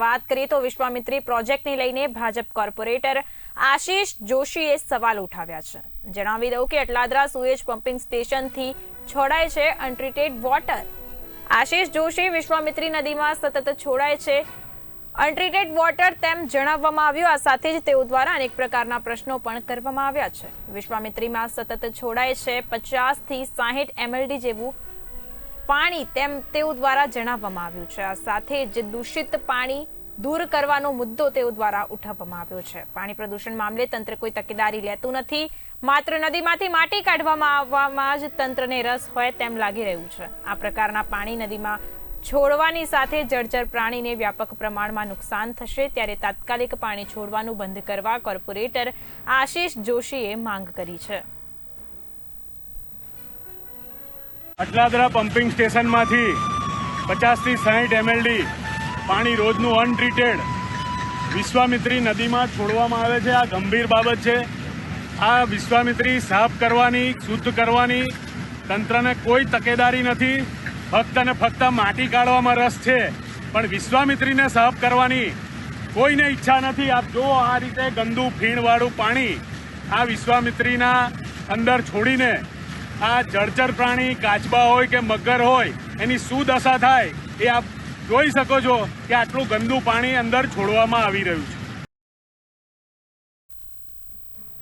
વાત કરીએ તો વિશ્વામિત્રી પ્રોજેક્ટને લઈને ભાજપ કોર્પોરેટર આશીષ જોશીએ સવાલ ઉઠાવ્યા છે. જણાવી દઉં કે અટલાદરા સુએજ પમ્પિંગ સ્ટેશનથી છોડાય છે અનટ્રીટેડ વોટર. આશીષ જોશી વિશ્વામિત્રી નદીમાં સતત છોડાય છે અનટ્રીટેડ વોટર તેમ જણાવવામાં આવ્યું. આ સાથે જ તેઓ દ્વારા અનેક પ્રકારના પ્રશ્નો પણ કરવામાં આવ્યા છે. વિશ્વામિત્રીમાં સતત છોડાય છે પચાસથી સાહીઠ એમએલડી જેવું પાણી તેમ તેઓ દ્વારા જણાવવામાં આવ્યું છે. આ સાથે જ દૂષિત પાણી દૂર કરવાનો મુદ્દો તેઓ દ્વારા ઉઠાવવામાં આવ્યો છે. પાણી પ્રદૂષણ મામલે તંત્ર કોઈ તકેદારી લેતું નથી. માત્ર નદીમાંથી માટી કાઢવામાં આવવામાં જ તંત્રને રસ હોય તેમ લાગી રહ્યું છે. આ પ્રકારના પાણી નદીમાં છોડવાની સાથે જળચર પ્રાણીને વ્યાપક પ્રમાણમાં નુકસાન થશે ત્યારે તાત્કાલિક પાણી છોડવાનું બંધ કરવા કોર્પોરેટર આશીષ જોશીએ માંગ કરી છે. અટલાદરા પમ્પિંગ સ્ટેશનમાંથી પચાસથી સાહીઠ એમએલડી પાણી રોજનું અનટ્રીટેડ વિશ્વામિત્રી નદીમાં છોડવામાં આવે છે. આ ગંભીર બાબત છે. આ વિશ્વામિત્રી સાફ કરવાની, શુદ્ધ કરવાની તંત્રને કોઈ તકેદારી નથી. ફક્ત ને ફક્ત માટી કાઢવામાં રસ છે. પણ વિશ્વામિત્રીને સાફ કરવાની કોઈને ઈચ્છા નથી. આપ જો આ રીતે ગંદુ ફીણવાળું પાણી આ વિશ્વામિત્રીના અંદર છોડીને આ જળચર પ્રાણી કાચબા હોય કે મગર હોય, એની શું દશા થાય, એ આપ જોઈ શકો છો કે આટલું ગંદુ પાણી અંદર છોડવામાં આવી રહ્યું છે.